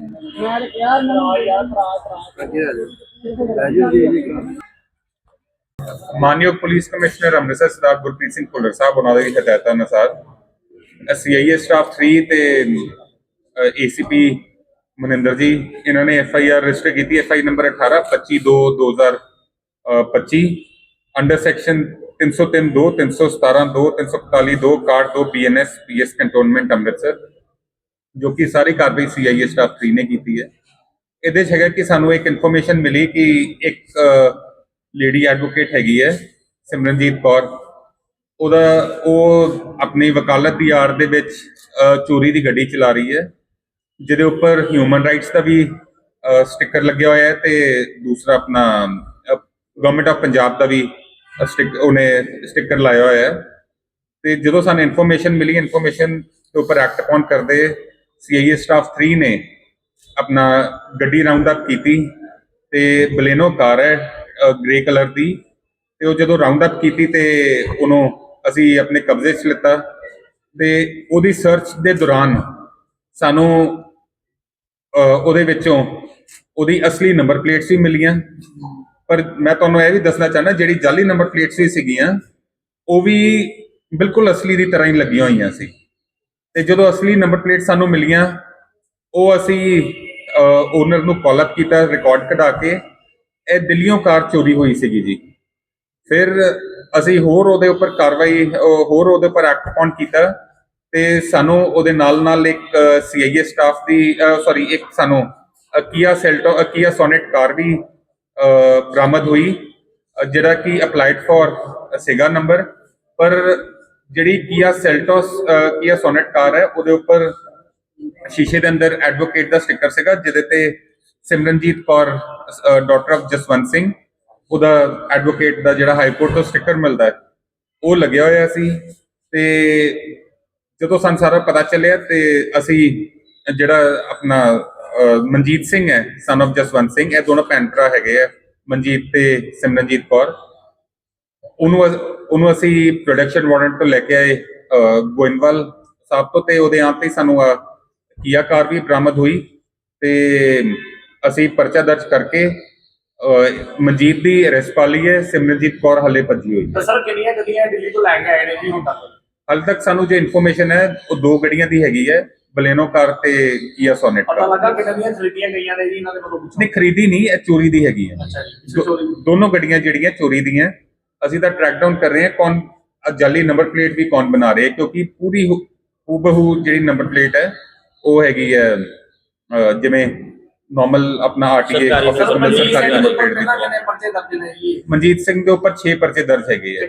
ਕਿਹਾ ਨਾ ਯਾਰ ਭਰਾ ਭਰਾ। ਮਾਨਯੋਗ ਪੁਲਿਸ ਕਮਿਸ਼ਨਰ ਅੰਮ੍ਰਿਤਸਰ ਸਰਦਾਰ ਗੁਰਪ੍ਰੀਤ ਸਿੰਘ ਭੁੱਲਰ ਸਾਹਿਬ ਉਹਨਾਂ ਦੀ ਹਦਾਇਤਾਂ ਅਨੁਸਾਰ ਸੀਆਈਏ ਸਟਾਫ 3 ਤੇ ਏਸੀਪੀ ਮਨਿੰਦਰ ਜੀ ਇਹਨਾਂ ਨੇ ਐਫ ਆਈ ਆਰ ਰਜਿਸਟਰ ਕੀਤੀ F I number 18 25 2 2025 under section 303 2 317 2 341 2 61 2 BNS PS cantonment Amritsar. ਜੋ ਕਿ ਸਾਰੀ ਕਾਰਵਾਈ ਸੀਆਈਏ ਸਟਾਫ 3 ਨੇ ਕੀਤੀ ਹੈ। ਇਹਦੇ 'ਚ ਹੈਗਾ ਕਿ ਸਾਨੂੰ ਇੱਕ ਇਨਫੋਰਮੇਸ਼ਨ ਮਿਲੀ ਕਿ ਇੱਕ ਲੇਡੀ ਐਡਵੋਕੇਟ ਹੈਗੀ ਹੈ, ਸਿਮਰਨਜੀਤ ਕੌਰ। ਉਹਦਾ, ਉਹ ਆਪਣੀ ਵਕਾਲਤ ਦੀ ਆੜ ਦੇ ਵਿੱਚ ਚੋਰੀ ਦੀ ਗੱਡੀ ਚਲਾ ਰਹੀ ਹੈ। ਜਿਹਦੇ ਉੱਪਰ ਹਿਊਮਨ ਰਾਈਟਸ ਦਾ ਵੀ ਸਟicker ਲੱਗਿਆ ਹੋਇਆ ਹੈ ਤੇ ਦੂਸਰਾ ਆਪਣਾ ਗਵਰਨਮੈਂਟ ਆਫ ਪੰਜਾਬ ਦਾ ਵੀ ਸਟick ਉਹਨੇ ਸਟicker ਲਾਇਆ ਹੋਇਆ ਹੈ। ਤੇ ਜਦੋਂ ਸਾਨੂੰ ਇਨਫੋਰਮੇਸ਼ਨ ਮਿਲੀ ਇਨਫੋਰਮੇਸ਼ਨ ਦੇ ਉੱਪਰ ਐਕਟ ਅਪਨ ਕਰਦੇ ਸੀਆਈਏ ਸਟਾਫ 3 ਨੇ ਆਪਣਾ ਗੱਡੀ ਰਾਉਂਡ ਅਪ ਕੀਤੀ ਤੇ ਬਲੇਨੋ ਕਾਰ ਹੈ ਗ੍ਰੇ ਕਲਰ ਦੀ ਤੇ ਉਹ ਜਦੋਂ ਰਾਉਂਡ ਅਪ ਕੀਤੀ ਤੇ ਉਹਨੂੰ ਅਸੀਂ ਆਪਣੇ ਕਬਜ਼ੇ 'ਚ ਲਿੱਤਾ ਤੇ ਉਹਦੀ ਸਰਚ ਦੇ ਦੌਰਾਨ ਸਾਨੂੰ ਉਹਦੇ ਵਿੱਚੋਂ ਉਹਦੀ ਅਸਲੀ ਨੰਬਰ ਪਲੇਟਸ ਵੀ ਮਿਲੀਆਂ। ਪਰ ਮੈਂ ਤੁਹਾਨੂੰ ਇਹ ਵੀ ਦੱਸਣਾ ਚਾਹੁੰਦਾ, ਜਿਹੜੀ ਜਾਲੀ ਨੰਬਰ ਪਲੇਟਸ ਵੀ ਸੀਗੀਆਂ, ਉਹ ਵੀ ਬਿਲਕੁਲ ਅਸਲੀ ਦੀ ਤਰ੍ਹਾਂ ਹੀ ਲੱਗੀਆਂ ਹੋਈਆਂ ਸੀ। ਤੇ ਜਦੋਂ ਅਸਲੀ ਨੰਬਰ ਪਲੇਟ ਸਾਨੂੰ ਮਿਲੀਆਂ, ਉਹ ਅਸੀਂ ਓਨਰ ਨੂੰ ਕਾਲ ਅਪ ਕੀਤਾ ਰਿਕਾਰਡ ਕਢਾ ਕੇ, ਇਹ ਦਿੱਲੀੋਂ ਕਾਰ ਚੋਰੀ ਹੋਈ ਸੀਗੀ ਜੀ। ਫਿਰ ਅਸੀਂ ਹੋਰ ਉਹਦੇ ਉੱਪਰ ਕਾਰਵਾਈ ਹੋਰ ਉਹਦੇ ਉੱਪਰ ਐਕਟ ਅਪਨ ਕੀਤਾ ਤੇ ਸਾਨੂੰ ਉਹਦੇ ਨਾਲ ਨਾਲ ਇੱਕ ਸੀਆਈਏ ਸਟਾਫ ਦੀ ਸੌਰੀ ਇੱਕ ਸਾਨੂੰ ਕੀਆ ਸੈਲਟੋ ਕੀਆ ਸੋਨੇਟ ਕਾਰ ਵੀ ਬਰਾਮਦ ਹੋਈ ਜਿਹੜਾ ਕਿ ਅਪਲਾਈਡ ਫॉर ਸੀਗਾ ਨੰਬਰ ਪਰ ਜਿਹੜੀ ਕੀਆ ਸੈਲਟੋਸ ਕੀਆ ਸੋਨੇਟ ਕਾਰ ਹੈ, ਉਹਦੇ ਉੱਪਰ ਸ਼ੀਸ਼ੇ ਦੇ ਅੰਦਰ ਐਡਵੋਕੇਟ ਦਾ ਸਟicker ਸੀਗਾ, ਜਿਹਦੇ ਤੇ ਸਿਮਰਨਜੀਤ ਕੌਰ ਡਾਕਟਰ ਆਫ ਜਸਵੰਤ ਸਿੰਘ, ਉਹਦਾ ਐਡਵੋਕੇਟ ਦਾ ਜਿਹੜਾ ਹਾਈ ਕੋਰਟ ਤੋਂ ਸਟicker ਮਿਲਦਾ ਹੈ, ਉਹ ਲੱਗਿਆ ਹੋਇਆ ਸੀ। ਤੇ ਜਦੋਂ ਸਾਨੂੰ ਸਾਰਾ ਪਤਾ ਚੱਲਿਆ ਤੇ ਅਸੀਂ ਜਿਹੜਾ ਆਪਣਾ ਮਨਜੀਤ ਸਿੰਘ ਹੈ ਸਨ of ਜਸਵੰਤ ਸਿੰਘ, ਇਹ ਦੋਨੋਂ ਭੈਣ ਭਰਾ ਹੈਗੇ ਆ, ਮਨਜੀਤ ਤੇ ਸਿਮਰਨਜੀਤ ਕੌਰ। ਉਹਨੂੰ ਅਸ- ਉਹਨੂੰ ਅਸੀਂ ਪ੍ਰੋਡਕਸ਼ਨ ਵਾਰੰਟ ਤੋਂ ਲੈ ਕੇ ਆਏ ਗੋਇੰਦਵਾਲ ਸਾਹਿਬ ਤੋਂ ਤੇ ਉਹਦੇ ਆਪ ਤੇ ਹੀ ਸਾਨੂੰ ਆਹ ਕੀਆ ਕਾਰ ਵੀ ਬਰਾਮਦ ਹੋਈ ਤੇ ਅਸੀਂ ਪਰਚਾ ਦਰਜ ਕਰਕੇ ਮਨਜੀਤ ਦੀ ਅਰੈਸਟ ਪਾ ਲਈ ਹੈ ਸਿਮਰਨਜੀਤ ਕੌਰ ਹਲੇ ਭੱਜੀ ਹੋਈ ਹੈ। ਤਾਂ ਸਰ ਕਿੰਨੀਆਂ ਗੱਡੀਆਂ ਦਿੱਲੀ ਤੋਂ ਲੈ ਕੇ ਆਏ ਨੇ ਜੀ ਹੁਣ ਤੱਕ? ਹਾਲੇ ਤੱਕ ਸਾਨੂੰ ਜੋ ਇਨਫੋਰਮੇਸ਼ਨ ਹੈ ਉਹ ਦੋ ਗੱਡੀਆਂ ਦੀ ਹੈਗੀ ਹੈ ਬਲੇਨੋ ਕਾਰ ਤੇ ਕੀਆ ਸੋਨੇਟ ਪਤਾ ਕਾਰ। ਲੱਗਾ ਕਿੰਨੀਆਂ ਦੀਆਂ ਖਰੀਦੀਆਂ ਗਈਆਂ ਨੇ ਜੀ ਇਹਨਾਂ ਦੇ ਵੱਲੋਂ ਪੁੱਛੋ। ਨਹੀਂ ਖਰੀਦੀ ਨਹੀਂ ਇਹ ਚੋਰੀ ਦੀ ਹੈਗੀ ਹੈ। ਅੱਛਾ ਜੀ ਦੋ- ਚੋਰੀ। ਦੋਨੋਂ ਗੱਡੀਆਂ ਜਿਹੜੀਆਂ ਚੋਰੀ ਦੀਆਂ ਅਸੀਂ ਤਾਂ ਟਰੈਕ ਡਾਊਨ ਕਰ ਰਹੇ ਹਾਂ ਕੌਣ ਜਾਲੀ ਨੰਬਰ ਪਲੇਟ ਵੀ ਕੌਣ ਬਣਾ ਰਿਹਾ ਕਿਉਂਕਿ ਪੂਰੀ ਹੂਬਹੂ ਜਿਹੜੀ ਨੰਬਰ ਪਲੇਟ ਹੈ ਉਹ ਹੈਗੀ ਹੈ ਜਿਵੇਂ ਨਾਰਮਲ ਆਪਣਾ ਆਰਟੀਏ ਆਫਿਸ ਨੰਬਰ ਸਰਕਾਰੀ ਨੰਬਰ ਪਲੇਟ ਦੀ ਮਨਜੀਤ ਸਿੰਘ ਦੇ ਉੱਪਰ 6 ਪਰਚੇ ਦਰਜ ਹੈਗੇ ਹੈ